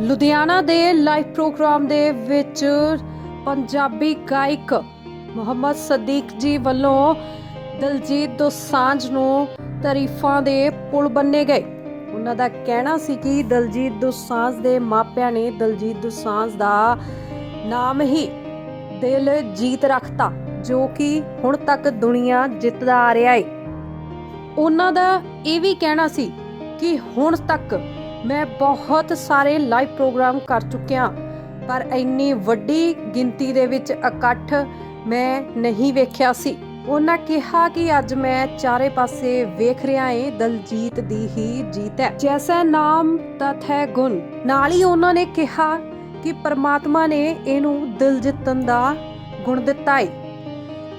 ਲੁਧਿਆਣਾ ਦੇ live programme ਦੇ ਵਿੱਚ ਪੰਜਾਬੀ ਗਾਇਕ ਮੁਹੰਮਦ ਸਦੀਕ ਜੀ ਵੱਲੋਂ ਦਲਜੀਤ ਦੋਸਾਂਝ ਨੂੰ ਤਾਰੀਫਾਂ ਦੇ ਪੁਲ ਬੰਨੇ ਗਏ। ਉਹਨਾਂ ਦਾ ਕਹਿਣਾ ਸੀ ਕਿ ਦਲਜੀਤ ਦੋਸਾਂਝ ਦੇ ਮਾਪਿਆਂ ਨੇ ਦਲਜੀਤ ਦੋਸਾਂਝ ਦਾ ਨਾਮ ਹੀ ਦਿਲ ਜੀਤ ਰੱਖਤਾ, ਜੋ ਕਿ ਹੁਣ ਤੱਕ ਦੁਨੀਆ ਜਿੱਤਦਾ ਆ ਰਿਹਾ ਏ। ਉਹਨਾਂ ਦਾ ਇਹ ਵੀ ਕਹਿਣਾ ਸੀ ਕਿ ਹੁਣ ਤੱਕ ਮੈਂ ਬਹੁਤ ਸਾਰੇ ਲਾਈਵ ਪ੍ਰੋਗਰਾਮ ਕਰ ਚੁੱਕਿਆ, ਪਰ ਇੰਨੀ ਵੱਡੀ ਗਿਣਤੀ ਦੇ ਵਿੱਚ ਇਕੱਠ ਮੈਂ ਨਹੀਂ ਵੇਖਿਆ ਸੀ। ਉਹਨਾਂ ਕਿਹਾ ਕਿ ਅੱਜ ਮੈਂ ਚਾਰੇ ਪਾਸੇ ਵੇਖ ਰਿਹਾ ਏ, ਦਲਜੀਤ ਦੀ ਹੀ ਜੀਤ ਹੈ। ਜੈਸਾ ਨਾਮ ਤਤ ਹੈ ਗੁਣ। ਨਾਲ ਹੀ ਉਹਨਾਂ ਨੇ ਕਿਹਾ ਕਿ ਪਰਮਾਤਮਾ ਨੇ ਇਹਨੂੰ ਦਿਲ ਜਿੱਤਣ ਦਾ ਗੁਣ ਦਿੱਤਾ ਏ।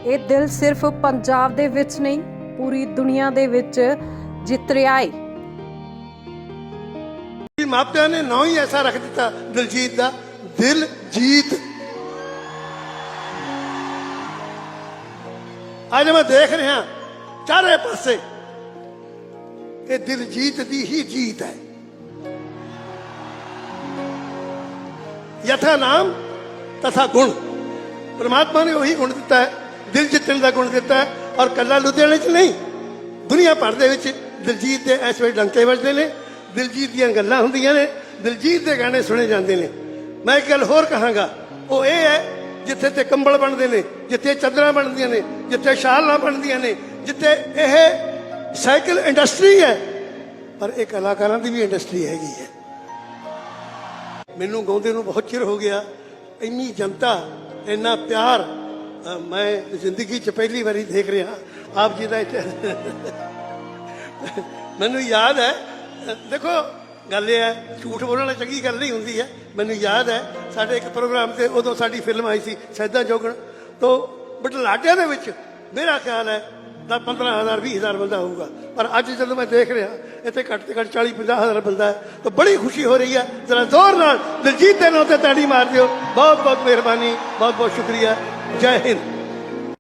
ਇਹ ਦਿਲ ਸਿਰਫ ਪੰਜਾਬ ਦੇ ਵਿੱਚ ਨਹੀਂ, ਪੂਰੀ ਦੁਨੀਆ ਦੇ ਵਿੱਚ ਜਿੱਤ ਰਿਹਾ ਏ। ਮਾਪਿਆਂ ਨੇ ਨਾਂ ਹੀ ਐਸਾ ਰੱਖ ਦਿੱਤਾ, ਦਿਲਜੀਤ ਦਾ ਦਿਲ ਜੀਤ ਅੱਜ ਮੈਂ ਦੇਖ ਰਿਹਾ ਚਾਰੇ ਪਾਸੇ ਕਿ ਦਿਲਜੀਤ ਦੀ ਹੀ ਜੀਤ ਹੈ। ਯਥਾ ਨਾਮ, ਤਥਾ ਗੁਣ। ਪਰਮਾਤਮਾ ਨੇ ਉਹੀ ਗੁਣ ਦਿੱਤਾ ਹੈ ਦਿਲ ਜਿੱਤਣ ਦਾ ਗੁਣ ਦਿੱਤਾ ਹੈ, ਔਰ ਕੱਲਾ ਲੁਧਿਆਣੇ 'ਚ ਨਹੀਂ, ਦੁਨੀਆ ਭਰ ਦੇ ਵਿੱਚ ਦਿਲਜੀਤ ਦੇ ਇਸ ਵੇਲੇ ਡੰਕੇ ਵੱਜਦੇ ਨੇ। ਦਿਲਜੀਤ ਦੀਆਂ ਗੱਲਾਂ ਹੁੰਦੀਆਂ ਨੇ, ਦਿਲਜੀਤ ਦੇ ਗਾਣੇ ਸੁਣੇ ਜਾਂਦੇ ਨੇ। ਮੈਂ ਇੱਕ ਗੱਲ ਹੋਰ ਕਹਾਂਗਾ, ਉਹ ਇਹ ਹੈ, ਜਿੱਥੇ ਤੇ ਕੰਬਲ ਬਣਦੇ ਨੇ, ਜਿੱਥੇ ਚਾਦਰਾਂ ਬਣਦੀਆਂ ਨੇ, ਜਿੱਥੇ ਸ਼ਾਲਾਂ ਬਣਦੀਆਂ ਨੇ, ਜਿੱਥੇ ਇਹ ਸਾਈਕਲ ਇੰਡਸਟਰੀ ਹੈ, ਪਰ ਇਹ ਕਲਾਕਾਰਾਂ ਦੀ ਵੀ ਇੰਡਸਟਰੀ ਹੈਗੀ ਹੈ। ਮੈਨੂੰ ਗਾਉਂਦੇ ਨੂੰ ਬਹੁਤ ਚਿਰ ਹੋ ਗਿਆ, ਇੰਨੀ ਜਨਤਾ, ਇੰਨਾ ਪਿਆਰ ਮੈਂ ਜ਼ਿੰਦਗੀ 'ਚ ਪਹਿਲੀ ਵਾਰੀ ਦੇਖ ਰਿਹਾ, ਆਪ ਜੀ ਦਾ ਇੱਥੇ। ਮੈਨੂੰ ਯਾਦ ਹੈ ਦੇਖੋ, ਗੱਲ ਇਹ ਹੈ, ਝੂਠ ਬੋਲਣਾ ਚੰਗੀ ਗੱਲ ਨਹੀਂ ਹੁੰਦੀ ਹੈ। ਮੈਨੂੰ ਯਾਦ ਹੈ, ਸਾਡੇ ਇੱਕ ਪ੍ਰੋਗਰਾਮ ਤੇ ਉਦੋਂ ਸਾਡੀ ਫਿਲਮ ਆਈ ਸੀ, ਸੈਦਾ ਜੋਗਣ। ਤੋਂ ਬਟਲਾਟਿਆਂ ਦੇ ਵਿੱਚ ਮੇਰਾ ਖਿਆਲ ਹੈ ਦਾ 15000 20000 ਬੰਦਾ ਹੋਊਗਾ। ਪਰ ਅੱਜ ਜਦੋਂ ਮੈਂ ਦੇਖ ਰਿਹਾ, ਇੱਥੇ ਘੱਟ ਤੋਂ ਘੱਟ 40 50000 ਬੰਦਾ ਹੈ, ਤਾਂ ਬੜੀ ਖੁਸ਼ੀ ਹੋ ਰਹੀ ਹੈ। ਜ਼ਰਾ ਜ਼ੋਰ ਨਾਲ ਦਿਲਜੀਤ ਦੇ ਨਾਂ ਤੇ ਤਾੜੀ ਮਾਰ ਦਿਓ। ਬਹੁਤ ਬਹੁਤ ਮਿਹਰਬਾਨੀ ਬਹੁਤ ਬਹੁਤ ਸ਼ੁਕਰੀਆ। ਜੈ ਹਿੰਦ।